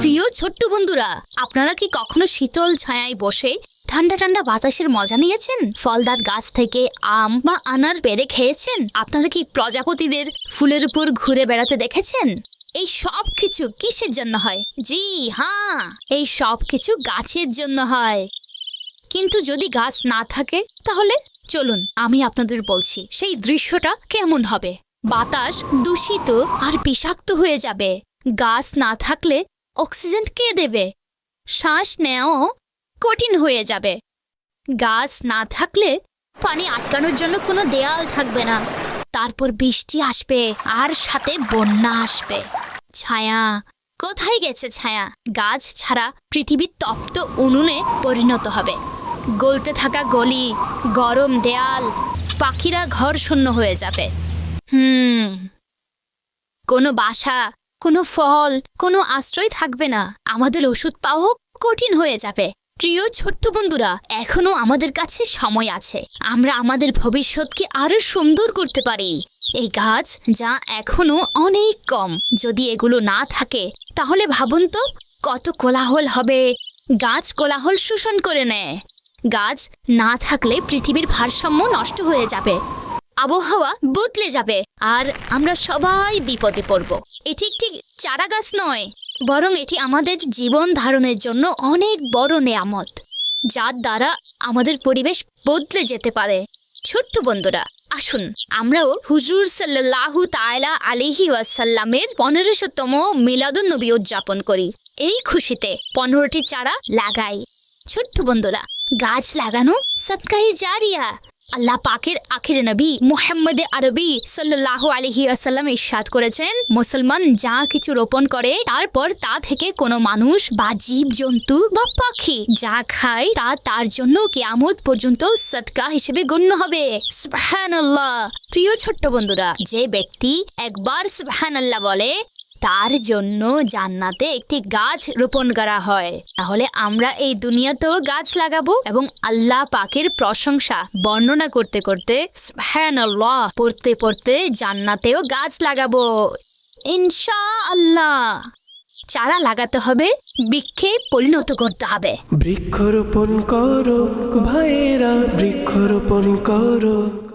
প্রিয় ছোট্ট বন্ধুরা, আপনারা কি কখনো শীতল ছায়ায় বসে ঠান্ডা ঠান্ডা বাতাসের মজা নিয়েছেন? ফলদার গাছ থেকে আম বা আনার পেরে খেয়েছেন? আপনারা কি প্রজাপতিদের ফুলের উপর ঘুরে বেড়াতে দেখেছেন? এই সব কিছু কিসের জন্য হয়? জি হ্যাঁ এই সব কিছু গাছের জন্য হয়। কিন্তু যদি গাছ না থাকে, তাহলে চলুন, আমি আপনাদের বলছি, সেই দৃশ্যটা কেমন হবে? বাতাস দূষিত আর বিষাক্ত হয়ে যাবে। গাছ না থাকলে অক্সিজেন কে দেবে? শ্বাস নেওয়াও কঠিন হয়ে যাবে। গাছ না থাকলে পানি আটকানোর জন্য কোনো দেয়াল থাকবে না। তারপর বৃষ্টি আসবে আর সাথে বন্যা আসবে। ছায়া, কোথায় গেছে ছায়া? গাছ ছাড়া পৃথিবীর তপ্ত উনুনে পরিণত হবে। গলতে থাকা গলি, গরম দেয়াল, পাখিরা ঘর শূন্য হয়ে যাবে। হুম, কোনো বাসা, কোনো ফল, কোনো আশ্রয় থাকবে না। আমাদের ওষুধ পাওয়াও কঠিন হয়ে যাবে। প্রিয় ছোট্ট বন্ধুরা, এখনও আমাদের কাছে সময় আছে। আমরা আমাদের ভবিষ্যৎকে আরও সুন্দর করতে পারি। এই গাছ যা এখনও অনেক কম। যদি এগুলো না থাকে, তাহলে ভাবুন তো, কত কোলাহল হবে। গাছ কোলাহল শোষণ করে নেয়। গাছ না থাকলে পৃথিবীর ভারসাম্য নষ্ট হয়ে যাবে। আবহাওয়া বদলে যাবে। আর আমরা সবাই বিপদে পড়ব। এটি একটি চারা গাছ নয়, বরং এটি আমাদের জীবন ধারণের জন্য অনেক বড় নেয়ামত, যার দ্বারা আমাদের পরিবেশ বদলে যেতে পারে। ছোট্ট বন্ধুরা, আসুন আমরাও হুজুর সাল্লাহু তায়লা আলিহি ওয়াসাল্লামের পনেরোশোতম মিলাদুন নবী উদযাপন করি। এই খুশিতে পনেরোটি চারা লাগাই। ছোট্ট বন্ধুরা, গাছ লাগানো সৎকাই জারিয়া। আল্লাহ পাকের আখির নবী মুহাম্মদ আরবি সাল্লাহ আলহি আসাল্লাম ইরশাদ করেছেন, মুসলমান যা কিছু রোপণ করে তারপর তা থেকে কোনো মানুষ বা জীব জন্তু বা পাখি যা খায় তা তার জন্য কিয়ামত পর্যন্ত সৎকা হিসেবে গণ্য হবে। প্রিয় ছোট্ট বন্ধুরা, যে ব্যক্তি একবার সুবহানাল্লাহ বলে তার জন্য জান্নাতে একটি গাছ রোপণ করা হয়। তাহলে আমরা এই দুনিয়াতেও গাছ লাগাবো এবং আল্লাহ পাকের প্রশংসা বর্ণনা করতে করতে সুবহানাল্লাহ পড়তে পড়তে জান্নাতেও গাছ লাগাবো। ইনশা আল্লাহ চারা লাগাতে হবে, বৃক্ষে পরিণত করতে হবে। বৃক্ষরোপণ করো ভাইয়েরা, বৃক্ষরোপণ করো।